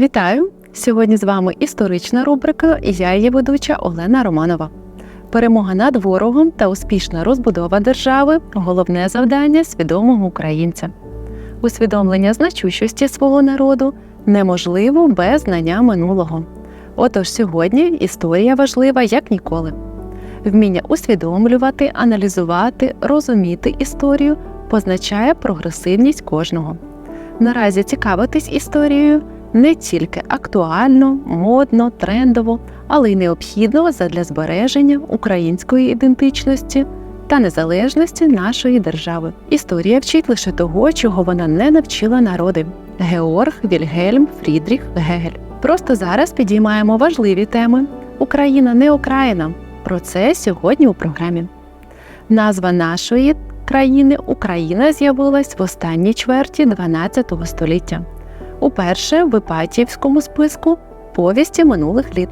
Вітаю! Сьогодні з вами історична рубрика і я її ведуча Олена Романова. Перемога над ворогом та успішна розбудова держави головне завдання свідомого українця. Усвідомлення значущості свого народу неможливо без знання минулого. Отож сьогодні історія важлива як ніколи. Вміння усвідомлювати, аналізувати, розуміти історію позначає прогресивність кожного. Наразі цікавитись історією не тільки актуально, модно, трендово, але й необхідно задля збереження української ідентичності та незалежності нашої держави. Історія вчить лише того, чого вона не навчила народи. Георг Вільгельм Фрідріх Гегель. Просто зараз підіймаємо важливі теми. Україна не окраїна. Про це сьогодні у програмі. Назва нашої країни Україна з'явилась в останній чверті 12 століття. Уперше в Іпатіївському списку повісті минулих літ.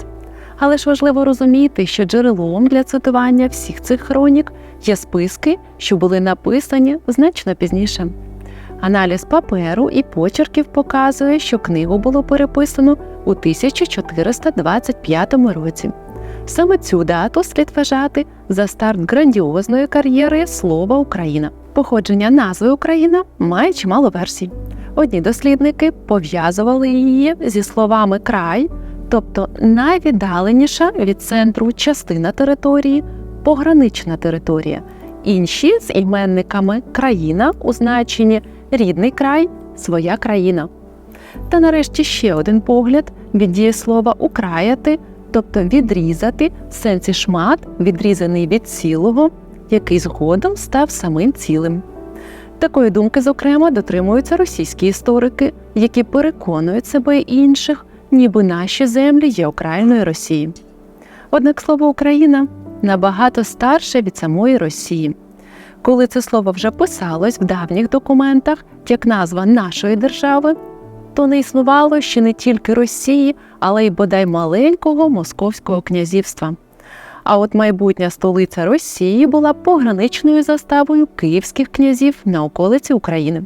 Але ж важливо розуміти, що джерелом для цитування всіх цих хронік є списки, що були написані значно пізніше. Аналіз паперу і почерків показує, що книгу було переписано у 1425 році. Саме цю дату слід вважати за старт грандіозної кар'єри слова Україна. Походження назви Україна має чимало версій. Одні дослідники пов'язували її зі словами край, тобто найвіддаленіша від центру частина території, погранична територія, інші з іменниками країна у значенні рідний край, своя країна. Та нарешті ще один погляд від дієслова украяти, тобто відрізати в сенсі шмат, відрізаний від цілого, який згодом став самим цілим. Такої думки, зокрема, дотримуються російські історики, які переконують себе і інших, ніби наші землі є окраїною Росії. Однак слово Україна набагато старше від самої Росії. Коли це слово вже писалось в давніх документах як назва нашої держави, то не існувало ще не тільки Росії, але й бодай маленького Московського князівства. А от майбутня столиця Росії була пограничною заставою київських князів на околиці України.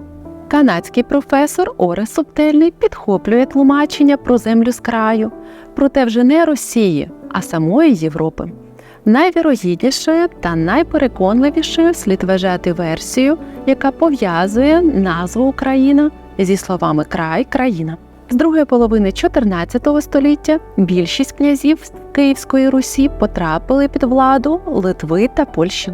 Канадський професор Орес Субтельний підхоплює тлумачення про землю з краю, проте вже не Росії, а самої Європи. Найвірогіднішою та найпереконливішою слід вважати версію, яка пов'язує назву Україна зі словами край країна. З другої половини 14 століття більшість князів Київської Русі потрапили під владу Литви та Польщі.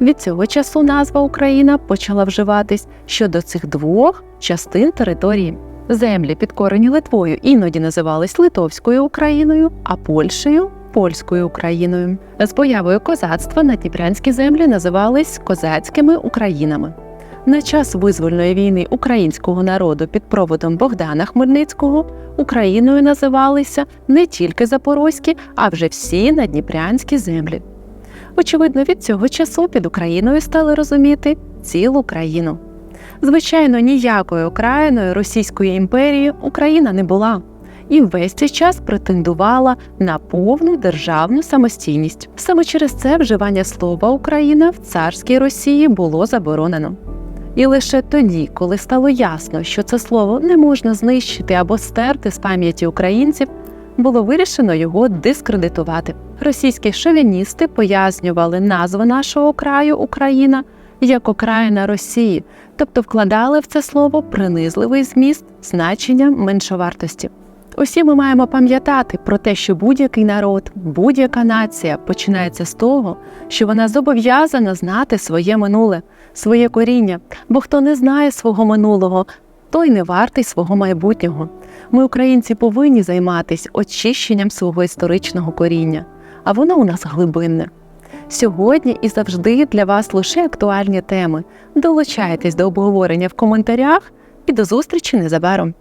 Від цього часу назва Україна почала вживатись щодо цих двох частин території. Землі, підкорені Литвою, іноді називались Литовською Україною, а Польщею польською Україною. З появою козацтва на Дніпрянські землі називались козацькими Українами. На час визвольної війни українського народу під проводом Богдана Хмельницького Україною називалися не тільки Запорозькі, а вже всі надніпрянські землі. Очевидно, від цього часу під Україною стали розуміти цілу країну. Звичайно, ніякою окраїною Російської імперії Україна не була і весь цей час претендувала на повну державну самостійність. Саме через це вживання слова Україна в царській Росії було заборонено. І лише тоді, коли стало ясно, що це слово не можна знищити або стерти з пам'яті українців, було вирішено його дискредитувати. Російські шовіністи пояснювали назву нашого краю Україна як окраїна Росії, тобто вкладали в це слово принизливий зміст значення меншовартості. Усі ми маємо пам'ятати про те, що будь-який народ, будь-яка нація починається з того, що вона зобов'язана знати своє минуле, своє коріння. Бо хто не знає свого минулого, той не вартий свого майбутнього. Ми, українці, повинні займатися очищенням свого історичного коріння, а воно у нас глибинне. Сьогодні і завжди для вас лише актуальні теми. Долучайтесь до обговорення в коментарях і до зустрічі незабаром.